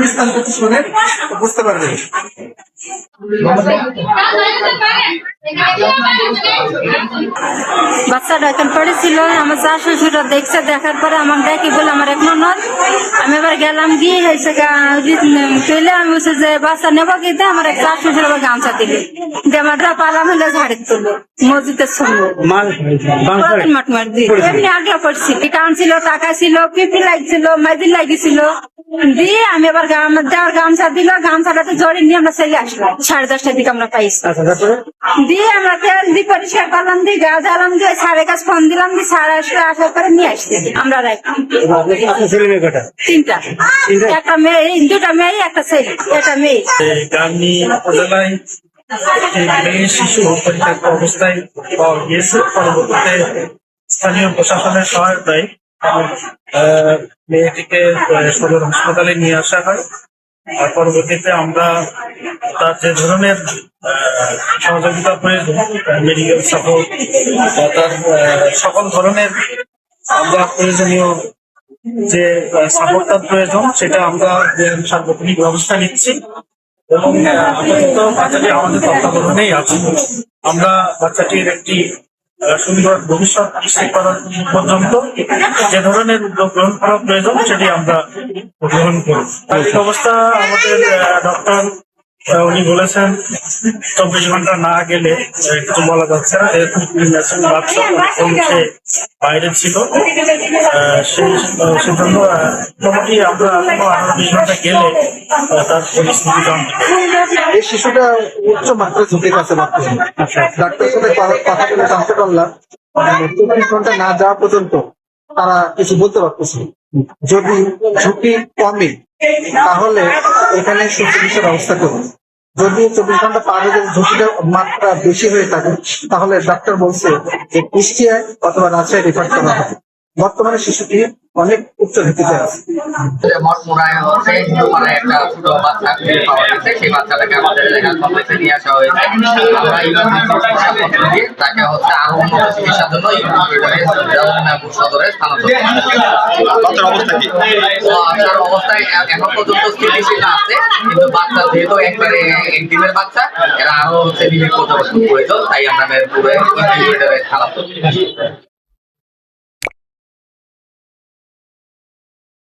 বিস্তারিত শোনেন বুঝতে পারবেন বাচ্চাটা এখন পড়েছিল আমার চা শ্বশুরা দেখছে দেখার পরে আমার দেখি বলে আমার এক ননদ আমি এবার গেলাম গিয়ে হয়েছে পেলে আমি বলছি যে বাচ্চা নেব কিন্তু আমার এক চা শ্বশুর আবার গামছা দিলে। দেমাটা পালাম হলে ঝাড়ে তুললো মসজিদের সঙ্গে মাঠ মাঠ দিয়ে। এমনি আগলা পড়ছি। কান ছিল টাকা ছিল পিপি লাগছিল মাইদিন লাগিছিল দিয়ে আমি দেওয়ার গামছা দিল গামছাটাতে জড়িয়ে নিয়ে আমরা চলে আসলাম। সাড়ে দশটার দিকে আমরা পাইছি দিয়ে আমরা তেল দিয়ে পরিষ্কার করলাম দিয়ে গা জ্বালাম দিয়ে সাড়ে কাছে ফোন দিলাম দিয়ে সাড়ে আসলে আসার পরে নিয়ে আসতে আমরা তিনটা। একটা মেয়ে এই দুটা মেয়ে একটা ছেলে একটা মেয়ে। শিশু অবস্থায় পাওয়া গিয়েছে। পরবর্তীতে স্থানীয় প্রশাসনের সহায়তায় মেয়েটিকে সদর হাসপাতালে নিয়ে আসা হয়। আর পরবর্তীতে আমরা তার যে ধরনের সহযোগিতা প্রয়োজন মেডিকেল সাপোর্ট তার সকল ধরনের আমরা প্রয়োজনীয় যে সাপোর্টটা প্রয়োজন, সেটা আমরা সার্বক্ষণিক ব্যবস্থা নিচ্ছি। এবং বাচ্চাটি আমাদের তত্ত্বাবধানেই আছে। আমরা বাচ্চাটির একটি সুন্দর ভবিষ্যৎ করার পর্যন্ত যে ধরনের উদ্যোগ গ্রহণ করা প্রয়োজন, সেটি আমরা গ্রহণ করব। শারীরিক অবস্থা আমাদের ডক্টর উনি বলেছেন চব্বিশ ঘণ্টা না গেলে কিছু বলা যাচ্ছে না যেহেতু ন্যাশনাল বাচ্চা সে বাইরে ছিল সেই সেজন্য মোটামুটি আমরা আঠারো বিশ ঘণ্টা গেলে তার পরিস্থিতি জানতে এই শিশুটা উচ্চ মাত্রায় ঝুঁকির কাছে বাড়তেছে ডাক্তারের সাথে কথা- কথা বলে জানতে পারলাম চব্বিশ ঘণ্টা না যাওয়া পর্যন্ত তারা কিছু বলতে পারতেছে। যদি ঝুঁকি কমে তাহলে এখানে সুচিকিৎসার ব্যবস্থা করুন। যদি চব্বিশ ঘণ্টা পার হয়ে যদি ঝুঁকিটা মাত্রা বেশি হয়ে থাকে, তাহলে ডাক্তার বলছে যে কুষ্টিয়ায় অথবা রাজশাহী রেফার করা হবে। বর্তমানে শিশুটি অনেক উচ্চ ঝুঁকিতে আছে মানে একটা ছোট বাচ্চা পাওয়া গেছে সেই বাচ্চাটাকে আমাদের এলাকার কমপ্লেক্সে নিয়ে আসা হয়েছে আমরা চিকিৎসা পদ্ধতি তাকে হচ্ছে আরও উন্নত চিকিৎসার জন্য ইউনিভার্সিটি সদরে স্থানান্তর করা হয়েছে। বাচ্চার অবস্থা কি তো অবস্থায় এখন পর্যন্ত স্থিতিশীল আছে কিন্তু বাচ্চা যেহেতু একবারে এক ডিমের বাচ্চা এরা আরও হচ্ছে প্রয়োজন তাই আমরা মেরপুরে ইনকিউবেটরে স্থানান্তর করেছি।